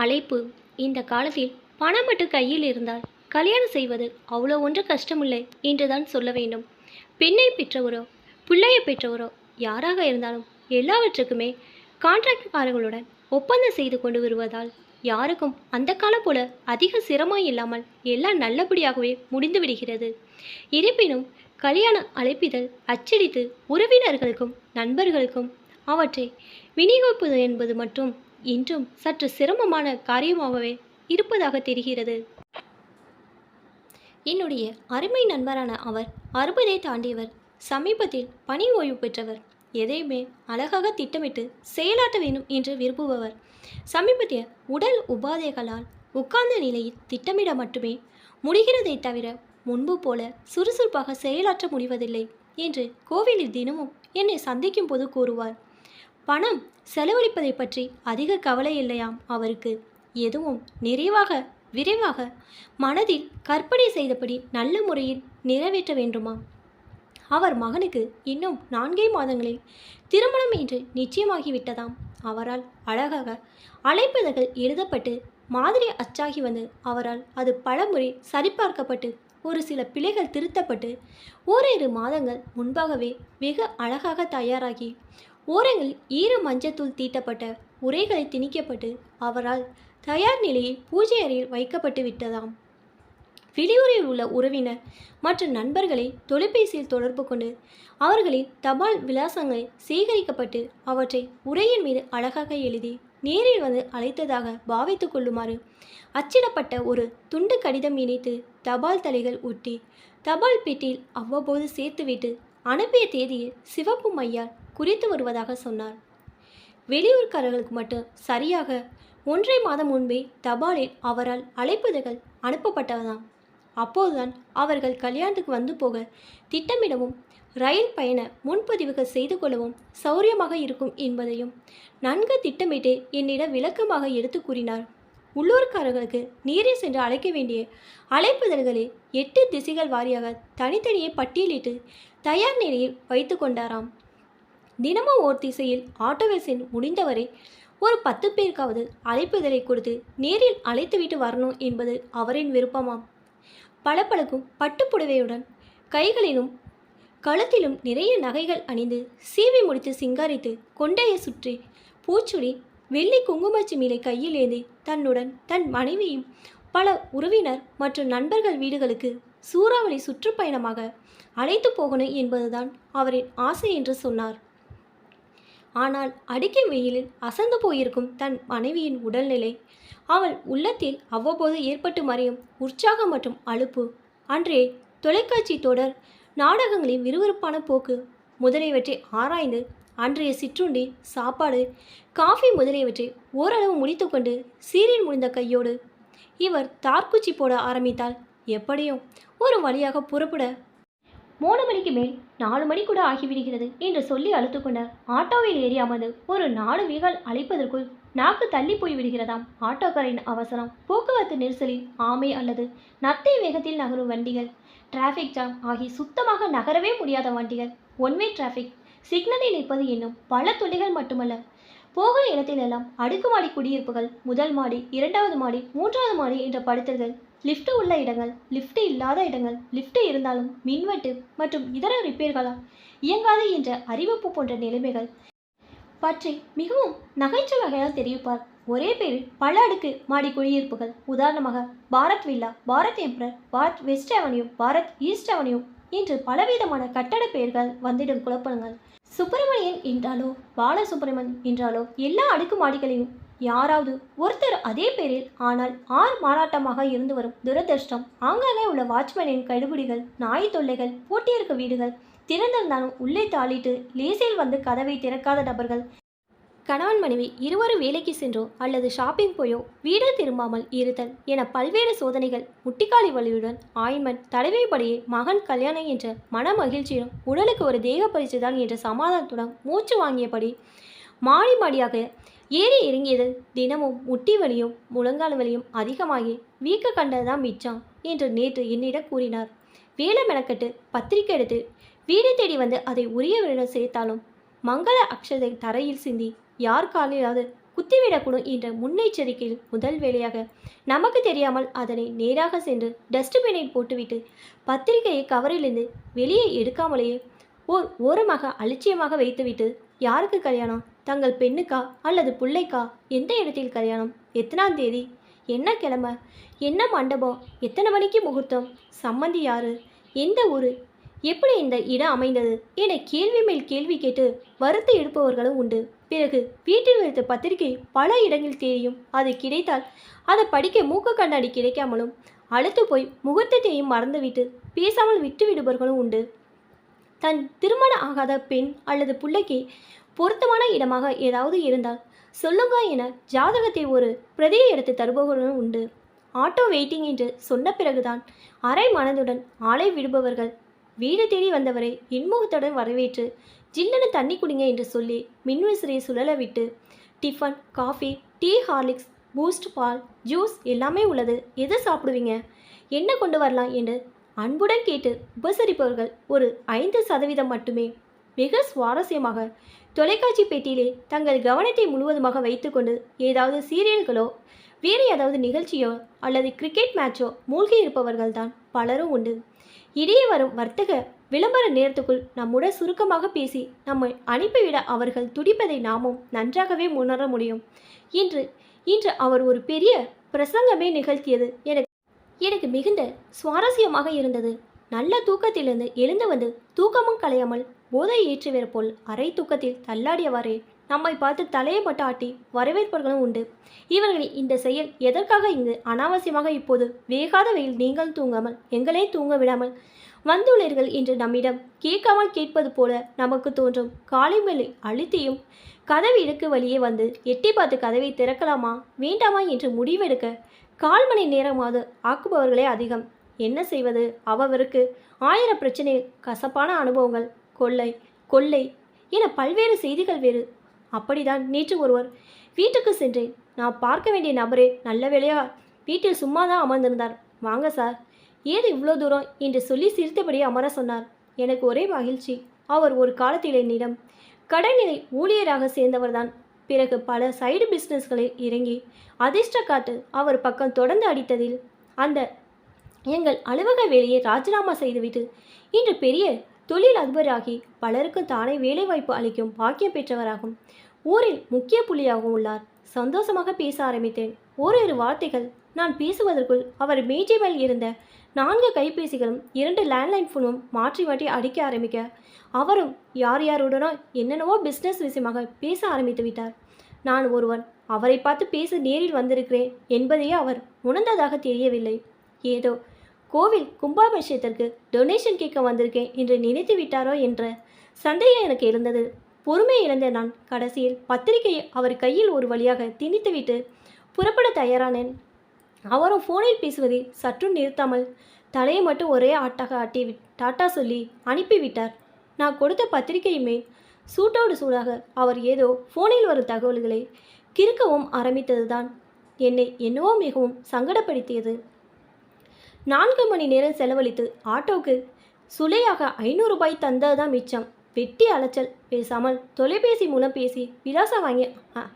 அழைப்பு. இந்த காலத்தில் பணம் மட்டும் கையில் இருந்தால் கல்யாணம் செய்வது அவ்வளோ ஒன்று கஷ்டமில்லை என்றுதான் சொல்ல வேண்டும். பெண்ணை பெற்றவரோ பிள்ளையை பெற்றவரோ யாராக இருந்தாலும் எல்லாவற்றுக்குமே கான்ட்ராக்ட்காரர்களுடன் ஒப்பந்தம் செய்து கொண்டு வருவதால் யாருக்கும் அந்த காலம் போல அதிக சிரமம் இல்லாமல் எல்லாம் நல்லபடியாகவே முடிந்து விடுகிறது. இருப்பினும் கல்யாண அழைப்பிதழ் அச்சடித்து உறவினர்களுக்கும் நண்பர்களுக்கும் அவற்றை விநியோகிப்பது என்பது மட்டும் இன்றும் சற்று சிரமமான காரியமாகவே இருப்பதாக தெரிகிறது. என்னுடைய அருமை நண்பரான அவர் அறுபதை தாண்டியவர் சமீபத்தில் பணி ஓய்வு பெற்றவர். எதையுமே அழகாக திட்டமிட்டு செயலாற்ற வேண்டும் என்று விரும்புபவர். சமீபத்திய உடல் உபாதைகளால் உட்கார்ந்த நிலையில் திட்டமிட மட்டுமே முடிகிறதை தவிர முன்பு போல சுறுசுறுப்பாக செயலாற்ற முடிவதில்லை என்று கோவிலில் தினமும் என்னை சந்திக்கும் போது கூறுவார். பணம் செலவழிப்பதை பற்றி அதிக கவலை இல்லையாம் அவருக்கு. எதுவும் நிறைவாக விரைவாக மனதில் கற்பனை செய்தபடி நல்ல முறையில் நிறைவேற்ற வேண்டுமாம் அவர் மகனுக்கு இன்னும் நான்கே மாதங்களில் திருமணம் என்று நிச்சயமாகிவிட்டதாம். அவரால் அழகாக அழைப்பிதழ்கள் எழுதப்பட்டு மாதிரி அச்சாகி வந்து அவரால் அது பலமுறை சரிபார்க்கப்பட்டு ஒரு சில பிழைகள் திருத்தப்பட்டு ஓரிரு மாதங்கள் முன்பாகவே வெகு அழகாக தயாராகி ஓரங்களில் ஈர மஞ்சத்தூள் தீட்டப்பட்ட உரைகளை திணிக்கப்பட்டு அவரால் தயார் நிலையில் பூஜை அறையில் வைக்கப்பட்டு விட்டதாம். வெளியூரில் உள்ள உறவினர் மற்றும் நண்பர்களை தொலைபேசியில் தொடர்பு கொண்டு அவர்களின் தபால் விலாசங்கள் சேகரிக்கப்பட்டு அவற்றை உரையின் மீது அழகாக எழுதி நேரில் வந்து அழைத்ததாக பாவித்து கொள்ளுமாறு அச்சிடப்பட்ட ஒரு துண்டு கடிதம் இணைத்து தபால் தலைகள் ஒட்டி தபால் பெட்டியில் அவ்வப்போது சேர்த்துவிட்டு அனுப்பிய தேதியில் சிவப்பு மையால் குறித்து வருவதாக சொன்னார். வெளியூர்காரர்களுக்கு மட்டும் சரியாக ஒன்றை மாதம் முன்பே தபாலில் அவரால் அழைப்புதல்கள் அனுப்பப்பட்டதாம். அப்போதுதான் அவர்கள் கல்யாணத்துக்கு வந்து போக திட்டமிடவும் ரயில் பயண முன்பதிவுகள் செய்து கொள்ளவும் சௌரியமாக இருக்கும் என்பதையும் நன்கு திட்டமிட்டு என்னிடம் விளக்கமாக எடுத்து கூறினார். உள்ளூர்காரர்களுக்கு நீரே சென்று அழைக்க வேண்டிய அழைப்புதல்களை எட்டு திசைகள் வாரியாக தனித்தனியே பட்டியலிட்டு தயார் நிலையில் வைத்து கொண்டாராம். தினமும் ஓர் திசையில் ஆட்டோவேசன் முடிந்தவரை ஒரு பத்து பேருக்காவது அழைப்புதலை கொடுத்து நேரில் அழைத்துவிட்டு வரணும் என்பது அவரின் விருப்பமாம். பளபளக்கும் பட்டுப்புடவையுடன் கைகளிலும் கழுத்திலும் நிறைய நகைகள் அணிந்து சீவி முடித்து சிங்காரித்து கொண்டையை சுற்றி பூச்சுடி வெள்ளி குங்குமச்சிமிலை கையில் ஏந்தி தன்னுடன் தன் மனைவியும் பல உறவினர் மற்றும் நண்பர்கள் வீடுகளுக்கு சூறாவளி சுற்றுப்பயணமாக அழைத்து போகணும் என்பதுதான் அவரின் ஆசை என்று சொன்னார். ஆனால் அடிக்கும் வெயிலில் அசந்து போயிருக்கும் தன் மனைவியின் உடல்நிலை. அவள் உள்ளத்தில் அவ்வப்போது ஏற்பட்டு மறையும் உற்சாகம் மற்றும் அலுப்பு. அன்றே தொலைக்காட்சி தொடர் நாடகங்களின் விறுவிறுப்பான போக்கு முதலியவற்றை ஆராய்ந்து அன்றைய சிற்றுண்டி சாப்பாடு காஃபி முதலியவற்றை ஓரளவு முடித்துக்கொண்டு சீரியல் முடிந்த கையோடு இவர் தார்குச்சி போட ஆரம்பித்தால் எப்படியும் ஒரு வழியாக புறப்பட மூணு மணிக்கு மேல் நாலு மணி கூட ஆகிவிடுகிறது என்று சொல்லி அழுத்து கொண்டார் ஆட்டோவில் ஏறி அமர்ந்து ஒரு நாலு வீகள் அழைப்பதற்குள் நாக்கு தள்ளி போய் விடுகிறதாம் ஆட்டோக்காரின் அவசரம். போக்குவரத்து நெரிசலில் ஆமை அல்லது நத்தை வேகத்தில் நகரும் வண்டிகள். டிராஃபிக் ஜாம் ஆகி சுத்தமாக நகரவே முடியாத வண்டிகள். One way traffic. சிக்னலில் நிற்பது என்னும் பல துளிகள் மட்டுமல்ல. போகிற இடத்திலெல்லாம் அடுக்குமாடி குடியிருப்புகள் முதல் மாடி இரண்டாவது மாடி மூன்றாவது மாடி என்ற படுத்தல்கள் லிஃப்ட் உள்ள இடங்கள் லிஃப்ட் இல்லாத இடங்கள் லிஃப்ட் இருந்தாலும் மின்வெட்டு மற்றும் இதர ரிப்பேர்களால் இயங்காது என்ற அறிவிப்பு போன்ற நிலைமைகள். பற்றி மிகவும் நகைச்சுவையாக தெரிவிப்பார். ஒரே பேரில் பல அடுக்கு மாடி குடியிருப்புகள். உதாரணமாக Bharat villa Bharat emperor Bharat west avenue Bharat east avenue என்று பலவிதமான கட்டட பெயர்கள் வந்திடும் குழப்பங்கள். சுப்பிரமணியன் என்றாலோ பாலசுப்பிரமணியன் என்றாலோ எல்லா அடுக்கு மாடிகளையும் யாராவது ஒருத்தர் அதே பேரில் ஆனால் ஆர் மாறாட்டமாக இருந்து வரும் துரதிருஷ்டம் ஆங்காங்கே உள்ள வாட்ச்மேனின் கடுபிடிகள் நாய் தொல்லைகள் பூட்டியிருக்க வீடுகள் திறந்திருந்தாலும் உள்ளே தாளிட்டு லேசில் வந்து கதவை திறக்காத நபர்கள். கணவன் மனைவி இருவரும் வேலைக்கு சென்றோ அல்லது ஷாப்பிங் போயோ வீடு திரும்பாமல் இருத்தல் என பல்வேறு சோதனைகள் முட்டிக்காலி வலியுடன் ஆயின்மெண்ட் தலைவைப்படியே மகன் கல்யாணம் என்ற மன மகிழ்ச்சியும் உடலுக்கு ஒரு தேக பயிற்சி தான் என்ற சமாதானத்துடன் மூச்சு வாங்கியபடி மாடி மாடியாக ஏறி இறங்கியது தினமும் முட்டி வலியும் முழங்கால் வலியும் அதிகமாகி வீக்க கண்டதுதான் மிச்சம் என்று நேற்று என்னிடம் கூறினார். வேலை மெனக்கட்டு பத்திரிக்கை எடுத்து வீடு தேடி வந்து அதை உரியவரிடம் சேர்த்தாலும் மங்கள அக்ஷதை தரையில் சிந்தி யார் காலையாவது குத்திவிடக்கூடும் என்ற முன்னெச்சரிக்கையில் முதல் வேலையாக நமக்கு தெரியாமல் அதனை நேராக சென்று டஸ்ட்பினில் போட்டுவிட்டு பத்திரிகையை கவரிலிருந்து வெளியே எடுக்காமலேயே ஓர் ஓரமாக அலட்சியமாக வைத்துவிட்டு யாருக்கு கல்யாணம்? தங்கள் பெண்ணுக்கா அல்லது பிள்ளைக்கா? எந்த இடத்தில் கல்யாணம்? எத்தனாம் தேதி? என்ன கிழமை? என்ன மண்டபம்? எத்தனை மணிக்கு முகூர்த்தம்? சம்மந்தி யாரு? எந்த ஊர்? எப்படி இந்த இடம் அமைந்தது? என கேள்வி மேல் கேள்வி கேட்டு வருத்த எடுப்பவர்களும் உண்டு. பிறகு வீட்டில் வைத்த பத்திரிகை பல இடங்களில் தேடியும் அது கிடைத்தால் அதை படிக்க மூக்க கண்ணாடி கிடைக்காமலும் அழுத்து போய் முகூர்த்தத்தையும் மறந்துவிட்டு பேசாமல் விட்டு விடுபவர்களும் உண்டு. தன் திருமணம் ஆகாத பெண் அல்லது பிள்ளைக்கு பொருத்தமான இடமாக ஏதாவது இருந்தால் சொல்லுங்க என ஜாதகத்தை ஒரு பிரதியை எடுத்து தருபவர்களும் உண்டு. ஆட்டோ வெயிட்டிங் என்று சொன்ன பிறகுதான் அரை மனதுடன் ஆளை விடுபவர்கள் வீடு தேடி வந்தவரை இன்முகத்துடன் வரவேற்று ஜில்லனு தண்ணி குடிங்க என்று சொல்லி மின்விசிறியை சுழல விட்டு tiffin coffee tea Horlicks Boost பால் ஜூஸ் எல்லாமே உள்ளது. எது சாப்பிடுவீங்க? என்ன கொண்டு வரலாம்? என்று அன்புடன் கேட்டு உபசரிப்பவர்கள் ஒரு ஐந்து சதவீதம் மட்டுமே மிக சுவாரஸ்யமாக. தொலைக்காட்சி பெட்டியிலே தங்கள் கவனத்தை முழுவதுமாக வைத்துக்கொண்டு ஏதாவது சீரியல்களோ வேறு ஏதாவது நிகழ்ச்சியோ அல்லது கிரிக்கெட் மேட்சோ மூழ்கி இருப்பவர்கள்தான் பலரும் உண்டு. இடையே வரும் வர்த்தக விளம்பர நேரத்துக்குள் நம்முடன் சுருக்கமாக பேசி நம்மை அனுப்பிவிட அவர்கள் துடிப்பதை நாமும் நன்றாகவே உணர முடியும். இன்று இன்று அவர் ஒரு பெரிய பிரசங்கமே நிகழ்த்தியது. எனக்கு எனக்கு மிகுந்த சுவாரஸ்யமாக இருந்தது. நல்ல தூக்கத்திலிருந்து எழுந்து வந்து தூக்கமும் கலையாமல் போதை ஏற்றுவர் போல் அரை தூக்கத்தில் தள்ளாடியவாறே நம்மை பார்த்து தலையை மட்டும் ஆட்டி வரவேற்பவர்களும் உண்டு. இவர்களின் இந்த செயல் எதற்காக இங்கு அனாவசியமாக இப்போது வேகாத வெயில் நீங்கள் தூங்காமல் எங்களே தூங்க விடாமல் வந்துள்ளீர்கள் என்று நம்மிடம் கேட்காமல் கேட்பது போல நமக்கு தோன்றும். காலை மேலே அழுத்தியும் கதவு இடுக்கு வழியே வந்து எட்டி பார்த்து கதவை திறக்கலாமா வேண்டாமா என்று முடிவெடுக்க கால் மணி நேரமாவது ஆக்குபவர்களே அதிகம். என்ன செய்வது? அவருக்கு ஆயிரம் பிரச்சனைகள் கசப்பான அனுபவங்கள். கொள்ளை கொள்ளை என பல்வேறு செய்திகள் வேறு. அப்படிதான் நேற்று ஒருவர் வீட்டுக்கு சென்றேன். நான் பார்க்க வேண்டிய நபரே நல்ல வேலையா வீட்டில் சும்மா தான் அமர்ந்திருந்தார். வாங்க சார். ஏது இவ்வளோ தூரம்? என்று சொல்லி சிரித்தபடி அமர சொன்னார். எனக்கு ஒரே மகிழ்ச்சி. அவர் ஒரு காலத்தில் என்னிடம் கடைநிலை ஊழியராக சேர்ந்தவர்தான். பிறகு பல சைடு பிஸ்னஸ்களில் இறங்கி அதிர்ஷ்ட காட்டு அவர் பக்கம் தொடர்ந்து அடித்ததில். அந்த எங்கள் அலுவலக வேலையை ராஜினாமா செய்துவிட்டு இன்று பெரிய தொழில் அதிபராகி பலருக்கும் தானே வேலைவாய்ப்பு அளிக்கும் பாக்கியம் பெற்றவராகும். ஊரில் முக்கிய புள்ளியாகவும் உள்ளார். சந்தோஷமாக பேச ஆரம்பித்தேன். ஓரிரு வார்த்தைகள். நான் பேசுவதற்குள் அவர் மேஜை மேல் இருந்த நான்கு கைபேசிகளும் இரண்டு லேண்ட்லைன் ஃபோனும் மாற்றி மாற்றி அடிக்க ஆரம்பிக்க அவரும் யார் யாருடனோ என்னென்னவோ பிஸ்னஸ் விஷயமாக பேச ஆரம்பித்து விட்டார். நான் ஒருவன். அவரை பார்த்து பேச நேரில் வந்திருக்கிறேன் என்பதையே அவர் உணர்ந்ததாக தெரியவில்லை. ஏதோ கோவில் கும்பாபிஷேகத்திற்கு டொனேஷன் கேட்க வந்திருக்கேன் என்று நினைத்து விட்டாரோ என்ற சந்தேகம் எனக்கு இருந்தது பொறுமை இழந்த நான் கடைசியில் பத்திரிகையை அவர் கையில் ஒரு வழியாக திணித்துவிட்டு புறப்பட தயாரானேன். அவரும் ஃபோனில் பேசுவதை சற்றும் நிறுத்தாமல் தலையை மட்டும் ஒரே ஆட்டாக ஆட்டி விட்- டாட்டா சொல்லி அனுப்பிவிட்டார். நான் கொடுத்த பத்திரிகையுமே சூட்டோடு சூடாக அவர் ஏதோ ஃபோனில் வரும் தகவல்களை கிறுக்கவும் ஆரம்பித்ததுதான். என்னை என்னவோ மிகவும் சங்கடப்படுத்தியது. நான்கு மணி நேரம் செலவழித்து ஆட்டோவுக்கு சுலையாக ஐநூறு ரூபாய் தந்ததுதான் மிச்சம். வெட்டி அலைச்சல். பேசாமல் தொலைபேசி மூலம் பேசி விலாசம் வாங்கி அ-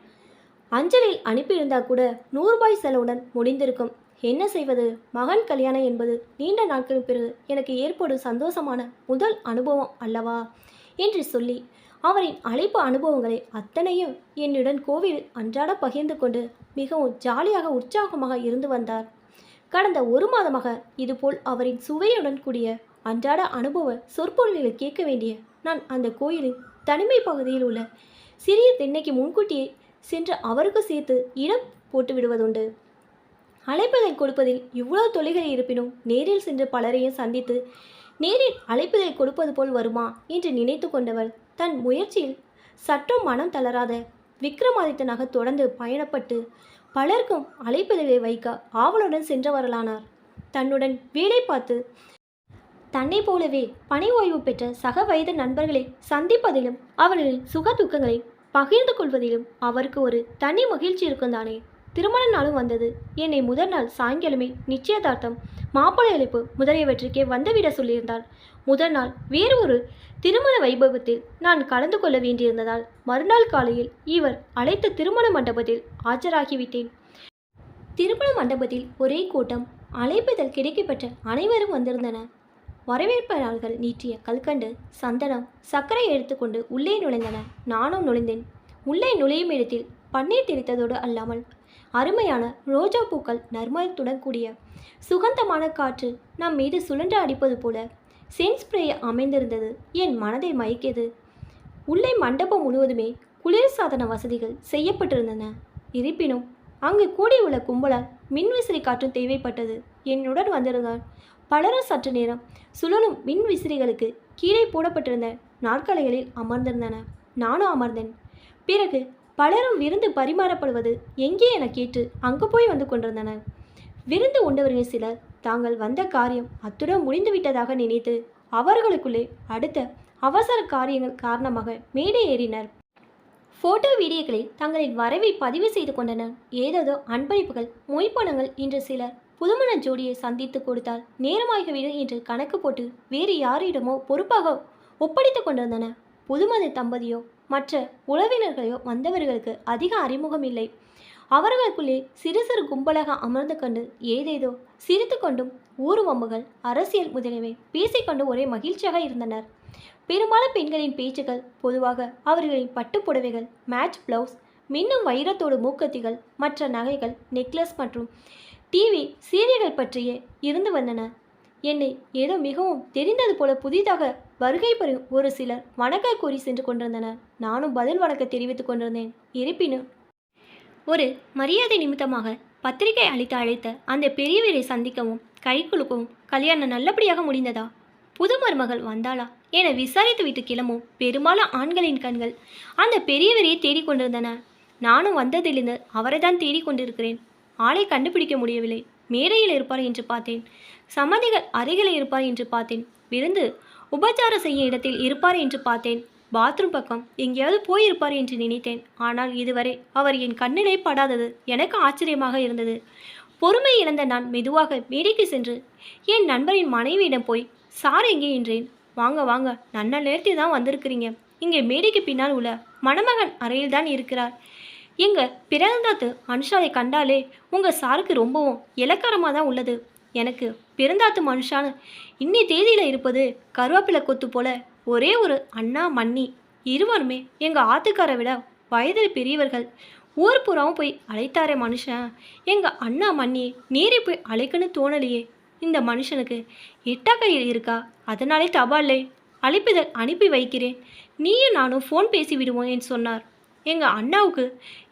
அஞ்சலில் அனுப்பியிருந்தா கூட நூறுபாய் செலவுடன் முடிந்திருக்கும். என்ன செய்வது? மகன் கல்யாணம் என்பது நீண்ட நாட்களுக்கு பிறகு எனக்கு ஏற்படும் சந்தோஷமான முதல் அனுபவம் அல்லவா? என்று சொல்லி அவரின் அழைப்பு அனுபவங்களை அத்தனையும் என்னுடன் கோவில் அன்றாட பகிர்ந்து கொண்டு மிகவும் ஜாலியாக உற்சாகமாக இருந்து வந்தார். கடந்த ஒரு மாதமாக இதுபோல் அவரின் சுவையுடன் கூடிய அன்றாட அனுபவ சொற்பொழிகளை கேட்க வேண்டிய நான் அந்த கோயிலின் தனிமை பகுதியில் உள்ள சிறிய திண்ணைக்கு முன்கூட்டியே சென்று அவருக்கு சேர்த்து இடம் போட்டு விடுவதுண்டு. அழைப்பதை கொடுப்பதில் இவ்வளவு தொலைகள் இருப்பினும் நேரில் சென்று பலரையும் சந்தித்து நேரில் அழைப்பதை கொடுப்பது போல் வருமா என்று நினைத்து கொண்டவர் தன் முயற்சியில் சற்றும் மனம் தளராத விக்ரமாதித்தனாக தொடர்ந்து பயணப்பட்டு பலருக்கும் அழைப்பதலை வைக்க ஆவலுடன் சென்றவர்களானார். தன்னுடன் வேலை பார்த்து தன்னை போலவே பணி ஓய்வு பெற்ற சக வயது நண்பர்களை சந்திப்பதிலும் அவர்களின் சுக துக்கங்களை பகிர்ந்து கொள்வதிலும் அவருக்கு ஒரு தனி மகிழ்ச்சி இருக்கும் தானே. திருமண நாளும் வந்தது. என்னை முதல் நாள் சாயங்காலமே நிச்சயதார்த்தம். மாப்பிள்ளை அழைப்பு முதலியவற்றுக்கே வந்துவிட சொல்லியிருந்தாள். முதல் நாள் வேறு ஒரு திருமண வைபவத்தில் நான் கலந்து கொள்ள வேண்டியிருந்ததால் மறுநாள் காலையில் இவர் அழைத்த திருமண மண்டபத்தில் ஆஜராகிவிட்டேன். திருமண மண்டபத்தில் ஒரே கூட்டம் அழைப்பிதழ் கிடைக்கப்பெற்ற அனைவரும் வந்திருந்தனர் வரவேற்பாளர்கள் நீட்டிய கல்கண்டு சந்தனம் சர்க்கரை எடுத்துக்கொண்டு உள்ளே நுழைந்தன. நானும் நுழைந்தேன். உள்ளே நுழையும் இடத்தில் பன்னீர் தெளித்ததோடு அல்லாமல் அருமையான ரோஜா பூக்கள் நறுமணத்துடன் கூடிய சுகந்தமான காற்று நம் மீது சுழன்று அடிப்பது போல சென்ட் ஸ்ப்ரே அமைந்திருந்தது. என் மனதை மயக்கியது. உள்ளே மண்டபம் முழுவதுமே குளிர்சாதன வசதிகள் செய்யப்பட்டிருந்தன. இருப்பினும் அங்கு கூடியுள்ள கும்பலால் மின்விசிறி காற்றும் தேவைப்பட்டது. என்னுடன் வந்திருந்தான் பலரும் சற்று நேரம் சுழலும் மின் விசிறிகளுக்கு கீழே போடப்பட்டிருந்த நாற்காலிகளில் அமர்ந்திருந்தன. நானும் அமர்ந்தேன். பிறகு பலரும் விருந்து பரிமாறப்படுவது எங்கே என கேட்டு அங்கு போய் வந்து கொண்டிருந்தனர். விருந்து உண்டவர்கள் சிலர் தாங்கள் வந்த காரியம் அத்துடன் முடிந்துவிட்டதாக நினைத்து அவர்களுக்குள்ளே அடுத்த அவசர காரியங்கள் காரணமாக மேடை ஏறினர். போட்டோ வீடியோக்களில் தங்களின் வரவை பதிவு செய்து கொண்டனர். ஏதேதோ அன்பளிப்புகள் மொய்ப்பணங்கள் என்று சிலர் புதுமண ஜோடியை சந்தித்து கொடுத்தால் நேரமாகிவிடும் என்று கணக்கு போட்டு வேறு யாரிடமோ பொறுப்பாக ஒப்படைத்து கொண்டிருந்தன புதுமண தம்பதியோ மற்ற உறவினர்களையோ வந்தவர்களுக்கு அதிக அறிமுகம் இல்லை. அவர்களுக்குள்ளே சிறு சிறு கும்பலாக அமர்ந்து கொண்டு ஏதேதோ சிரித்து கொண்டும் ஊர்வம்புகள் அரசியல் முதலியவை பேசிக்கொண்டு ஒரே மகிழ்ச்சியாக இருந்தனர். பெரும்பாலும் பெண்களின் பேச்சுகள் பொதுவாக அவர்களின் பட்டுப் புடவைகள் மேட்ச் பிளவுஸ் மின்னும் வைரத்தோடு மூக்கத்திகள் மற்ற நகைகள் நெக்லஸ் மற்றும் டிவி சீரியல்கள் பற்றியே இருந்து வந்தன. என்னை ஏதோ மிகவும் தெரிந்தது போல புதிதாக வருகை பெறும் ஒரு சிலர் வணக்க கூறி சென்று கொண்டிருந்தனர். நானும் பதில் வணக்க தெரிவித்துக் கொண்டிருந்தேன். இருப்பினும் ஒரு மரியாதை நிமித்தமாக பத்திரிகை அளித்து அழைத்த அந்த பெரியவரை சந்திக்கவும் கை குலுக்கவும் கல்யாணம் நல்லபடியாக முடிந்ததா? புது மருமகள் வந்தாளா? என விசாரித்து விட்டு கிளம்பும் பெரும்பாலும் ஆண்களின் கண்கள் அந்த பெரியவரையே தேடிக்கொண்டிருந்தன நானும் வந்ததிலிருந்து அவரை தான் தேடிக்கொண்டிருக்கிறேன் ஆளை கண்டுபிடிக்க முடியவில்லை. மேடையில் இருப்பார் என்று பார்த்தேன். சமதிகள் அருகில் இருப்பார் என்று பார்த்தேன். விருந்து உபச்சாரம் செய்யும் இடத்தில் இருப்பார் என்று பார்த்தேன். பாத்ரூம் பக்கம் எங்கேயாவது போயிருப்பார் என்று நினைத்தேன். ஆனால் இதுவரை அவர் என் கண்ணிலே படாதது. எனக்கு ஆச்சரியமாக இருந்தது. பொறுமை இழந்த நான் மெதுவாக மேடைக்கு சென்று என் நண்பரின் மனைவியிடம் போய் சார் எங்கே? என்றேன். வாங்க வாங்க. நன்ன நேரத்தில் தான் வந்திருக்கிறீங்க. இங்கே மேடைக்கு பின்னால் உள்ள மணமகன் அறையில் தான் இருக்கிறார். எங்க பிறந்தாத்து மனுஷாலை கண்டாலே உங்கள் சாருக்கு ரொம்பவும் இலக்காரமாக தான் உள்ளது. எனக்கு பிறந்தாத்து மனுஷான்னு இன்னி தேதியில் இருப்பது கருவேப்பிலை கொத்து போல ஒரே ஒரு அண்ணா மன்னி. இருவருமே எங்கள் ஆத்துக்காரை விட வயதில் பெரியவர்கள். ஊர் புறாவும் போய் அழைத்தாரே மனுஷன். எங்கள் அண்ணா மன்னி நேரே போய் அழைக்கணும்னு தோணலையே. இந்த மனுஷனுக்கு எட்டா கையில் இருக்கா? அதனாலே தபாலே அழைப்பிதழ் அனுப்பி வைக்கிறேன். நீயும் நானும் ஃபோன் பேசி விடுவோம் என்று சொன்னார். எங்கள் அண்ணாவுக்கு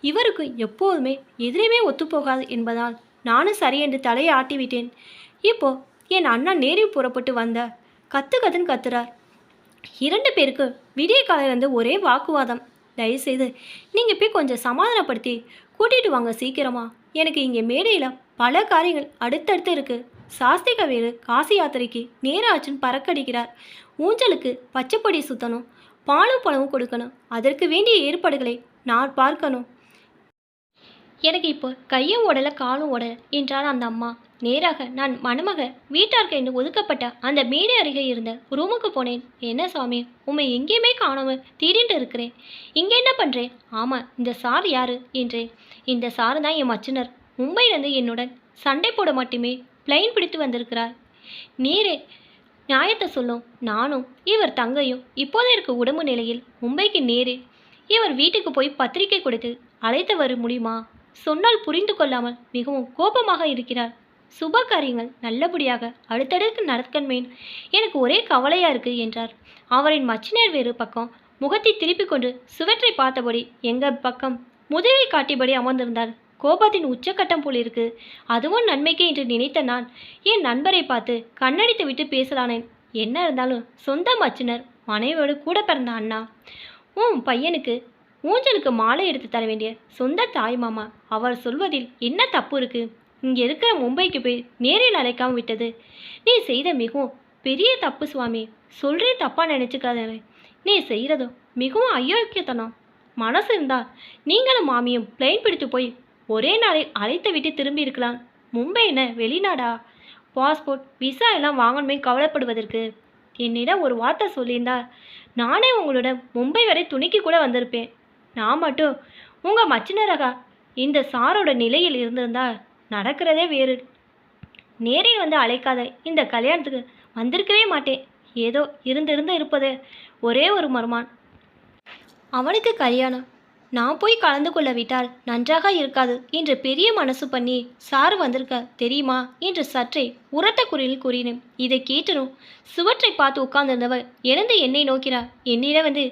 இவருக்கு எப்போதுமே எதிரையுமே ஒத்துப்போகாது என்பதால் நானும் சரி என்று தலையை ஆட்டிவிட்டேன். இப்போ என் அண்ணா நேரில் புறப்பட்டு வந்த கத்து கத்துன்னு கத்துறார். இரண்டு பேருக்கு விடிய காலையிலேருந்து ஒரே வாக்குவாதம். தயவுசெய்து நீங்கள் போய் கொஞ்சம் சமாதானப்படுத்தி கூட்டிகிட்டு வாங்க சீக்கிரமா. எனக்கு இங்கே மேடையில் பல காரியங்கள் அடுத்தடுத்து இருக்குது சாஸ்திக வேறு காசி யாத்திரைக்கு நேராச்சுன்னு பறக்கடிக்கிறார். ஊஞ்சலுக்கு பச்சைப்பொடி சுற்றணும் பாலும் பழமும் கொடுக்கணும். அதற்கு வேண்டிய ஏற்பாடுகளை நான் பார்க்கணும். எனக்கு இப்போ கையும் ஓடலை காலும் ஓடலை என்றார் அந்த அம்மா. நேராக நான் மணமக வீட்டார்க்கு என்று ஒதுக்கப்பட்ட அந்த மேடை அருகே இருந்த ரூமுக்கு போனேன். என்ன சாமி உம்மை எங்கேயுமே காணாம தீடின்ட்டு இருக்கிறேன். இங்கே என்ன பண்ணுறேன் ஆமாம் இந்த சார் யாரு? என்றேன். இந்த சார் தான் என் மச்சினர். மும்பையிலிருந்து என்னுடன் சண்டை போட மட்டுமே பிளைன் பிடித்து வந்திருக்கிறார். நீரே நியாயத்தை சொல்லும். நானும் இவர் தங்கையும் இப்போதே இருக்க உடம்பு நிலையில் மும்பைக்கு நேரே. இவர் வீட்டுக்கு போய் பத்திரிக்கை கொடுத்து அழைத்து வர முடியுமா? சொன்னால் புரிந்து கொள்ளாமல் மிகவும் கோபமாக இருக்கிறார். சுப காரியங்கள் நல்லபடியாக அடுத்தடுத்து நடக்கன்மேன். எனக்கு ஒரே கவலையா இருக்கு என்றார். அவரின் மச்சினர் வேறு பக்கம் முகத்தை திருப்பிக் கொண்டு சுவற்றை பார்த்தபடி எங்கள் பக்கம்? முதுகை காட்டியபடி அமர்ந்திருந்தார். கோபத்தின் உச்சக்கட்டம் போல் இருக்கு. அதுவும் நன்மைக்கு என்று நினைத்த நான். என் நண்பரை பார்த்து கண்ணடித்து விட்டு பேசலானேன். என்ன இருந்தாலும் சொந்த மச்சினர் மனைவியோடு கூட பிறந்த அண்ணா. உன் பையனுக்கு ஊஞ்சலுக்கு மாலை எடுத்து தர வேண்டிய சொந்த தாய் மாமா. அவர் சொல்வதில் என்ன தப்பு இருக்கு? இங்கே இருக்கிற மும்பைக்கு போய் நேரில் அழைக்காம விட்டது. நீ செய்த மிகவும் பெரிய தப்பு சுவாமி. சொல்றேன் தப்பா நினச்சிக்காத நீ செய்கிறதோ மிகவும் அயோக்கியத்தனம். மனசு இருந்தால் நீங்களும் மாமியும் பிளைன் பிடித்து போய் ஒரே நாளில் அழைத்து விட்டு திரும்பி இருக்கலாம். மும்பை என்ன? வெளிநாடா? பாஸ்போர்ட் விசா எல்லாம் வாங்கணுமே கவலைப்படுவதற்கு. என்னிடம் ஒரு வார்த்தை சொல்லியிருந்தா நானே உங்களுடன் மும்பை வரை துணிக்கு கூட வந்திருப்பேன். நான் மட்டும் உங்கள் மச்சினரகா இந்த சாரோட நிலையில் இருந்திருந்தா நடக்கிறதே வேறு. நேரில் வந்து அழைக்காத இந்த கல்யாணத்துக்கு வந்திருக்கவே மாட்டேன். ஏதோ இருந்திருந்து இருப்பது ஒரே ஒரு மருமான். அவனுக்கு கல்யாணம். நான் போய் கலந்து கொள்ள விட்டால் நன்றாக இருக்காது என்று பெரிய மனசு பண்ணி சாரு வந்திருக்க தெரியுமா என்று சற்றே உரத்த குரலில் கூறினேன். இதை கேட்டனும் சுவற்றை பார்த்து உட்கார்ந்திருந்தவர் எழுந்து என்னை நோக்கினார். என்னிடம் வந்து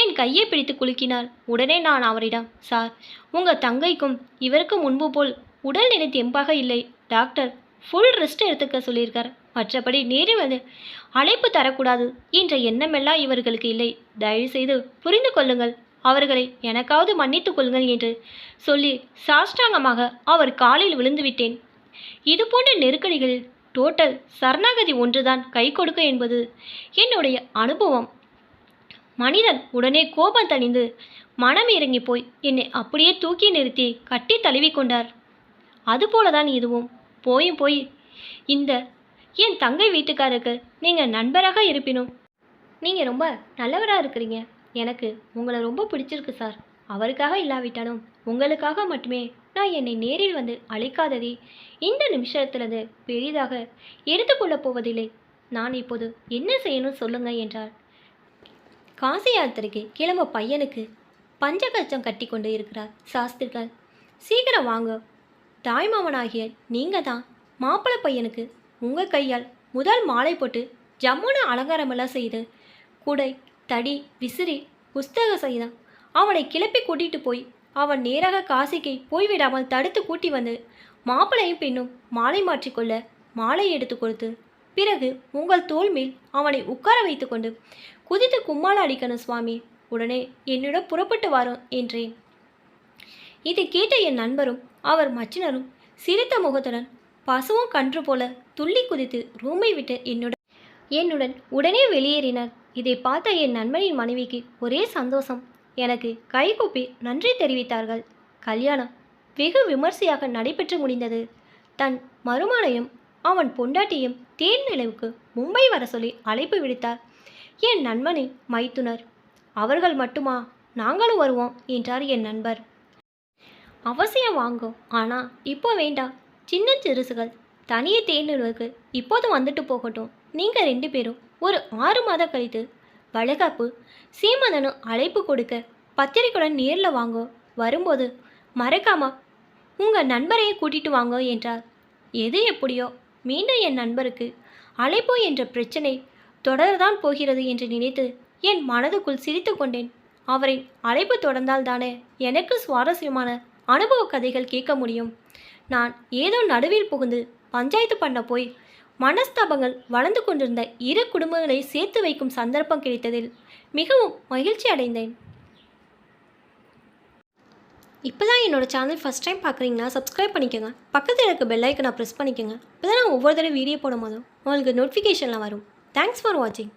என் கையை பிடித்து குலுக்கினார். உடனே நான் அவரிடம் சார் உங்கள் தங்கைக்கும் இவருக்கும் முன்பு போல் உடல்நிலை தெம்பாக இல்லை. டாக்டர் ஃபுல் ரெஸ்ட் எடுத்துக்க சொல்லியிருக்கார். மற்றபடி நேரில் வந்து அழைப்பு தரக்கூடாது என்ற எண்ணமெல்லாம் இவர்களுக்கு இல்லை. தயவுசெய்து புரிந்து கொள்ளுங்கள். அவர்களை எனக்காவது மன்னித்துக் கொள்ளுங்கள் என்று சொல்லி சாஷ்டாங்கமாக அவர் காலில் விழுந்து விட்டேன் இதுபோன்ற நெருக்கடிகளில் டோட்டல் சரணாகதி ஒன்றுதான் கை கொடுக்க என்பது என்னுடைய அனுபவம். மனிதன் உடனே கோபம் தணிந்து மனம் இறங்கி போய் என்னை அப்படியே தூக்கி நிறுத்தி கட்டி தழுவிக்கொண்டார் அதுபோலதான் இதுவும். போயும் போய் இந்த என் தங்கை வீட்டுக்காருக்கு நீங்கள் நண்பராக இருப்பினும் நீங்கள் ரொம்ப நல்லவராக இருக்கிறீங்க. எனக்கு உங்களை ரொம்ப பிடிச்சிருக்கு சார். அவருக்காக இல்லாவிட்டாலும் உங்களுக்காக மட்டுமே நான் என்னை நேரில் வந்து அழைக்காததே இந்த நிமிஷத்திலிருந்து பெரிதாக எடுத்துக்கொள்ளப் போவதில்லை. நான் இப்போது என்ன செய்யணும் சொல்லுங்க என்றார். காசி யாத்திரைக்கு கிளம்ப பையனுக்கு பஞ்சகச்சம் கட்டி கொண்டு இருக்கிறார் சாஸ்திரிகள். சீக்கிரம் வாங்க. தாய்மாமனாகிய நீங்கள் தான் மாப்பிள்ளை பையனுக்கு உங்கள் கையால் முதல் மாலை போட்டு ஜம்முன அலங்காரமெல்லாம் செய்து குடை தடி விசிறி புஸ்தக சகிதம். அவனை கிளப்பி கூட்டிட்டு போய் அவன் நேராக காசிக்கு போய்விடாமல் தடுத்து கூட்டி வந்து மாப்பிளையும் பெண்ணும் மாலை மாற்றிக்கொள்ள மாலை எடுத்து கொடுத்து பிறகு உங்கள் தோல் மேல் அவனை உட்கார வைத்துக்கொண்டு குதித்து கும்மாள அடிக்கணும் சுவாமி உடனே என்னிடம் புறப்பட்டு வாரோம் என்றேன். இதை கேட்ட என் நண்பரும் அவர் மச்சினரும் சிரித்த முகத்துடன் பசுவும் கன்று போல துள்ளி குதித்து ரூமை விட்டு என்னுடன் என்னுடன் உடனே வெளியேறினார். இதை பார்த்த என் நண்பனின் மனைவிக்கு ஒரே சந்தோஷம். எனக்கு கைகூப்பி நன்றி தெரிவித்தார்கள். கல்யாணம் வெகு விமர்சையாக நடைபெற்று முடிந்தது. தன் மருமனையும் அவன் பொண்டாட்டியும் தேன் நிலவுக்கு மும்பை வர சொல்லி அழைப்பு விடுத்தார். என் நண்பனை மைத்துனர் அவர்கள் மட்டுமா நாங்களும் வருவோம் என்றார் என் நண்பர். அவசியம் வாங்கும் ஆனால் இப்போ வேண்டாம். சின்ன சிறுசுகள் தனியே தேர்ந்தெடுவதற்கு இப்போது வந்துட்டு போகட்டும். நீங்கள் ரெண்டு பேரும் ஒரு ஆறு மாதம் கழித்து வளைகாப்பு சீமந்தனும் அழைப்பு கொடுக்க பத்திரிக்கையுடன் நேரில் வாங்க. வரும்போது மறக்காம உங்கள் நண்பரையே கூட்டிட்டு வாங்க என்றார். எது எப்படியோ மீண்டும் என் நண்பருக்கு அழைப்பு என்ற பிரச்சனை தொடரதான் போகிறது என்று நினைத்து என் மனதுக்குள் சிரித்து கொண்டேன். அவரின் அழைப்பு தொடர்ந்தால் தானே எனக்கு சுவாரஸ்யமான அனுபவ கதைகள் கேட்க முடியும். நான் ஏதோ நடுவில் புகுந்து பஞ்சாயத்து பண்ண போய் மனஸ்தாபங்கள் வளர்ந்து கொண்டிருந்த இரு குடும்பங்களை சேர்த்து வைக்கும் சந்தர்ப்பம் கிடைத்ததில் மிகவும் மகிழ்ச்சி அடைந்தேன். இப்போ தான் என்னோடய சேனல் ஃபஸ்ட் டைம் பார்க்குறீங்கன்னா சப்ஸ்கிரைப் பண்ணிக்கோங்க. பக்கத்தில் இருக்க பெல் ஐக்கனை ப்ரெஸ் பண்ணிக்கோங்க. இப்போ தான் நான் ஒவ்வொரு தடவை வீடியோ போடும் போதும் உங்களுக்கு நோட்டிஃபிகேஷன்லாம் வரும். தேங்க்ஸ் ஃபார் வாட்சிங்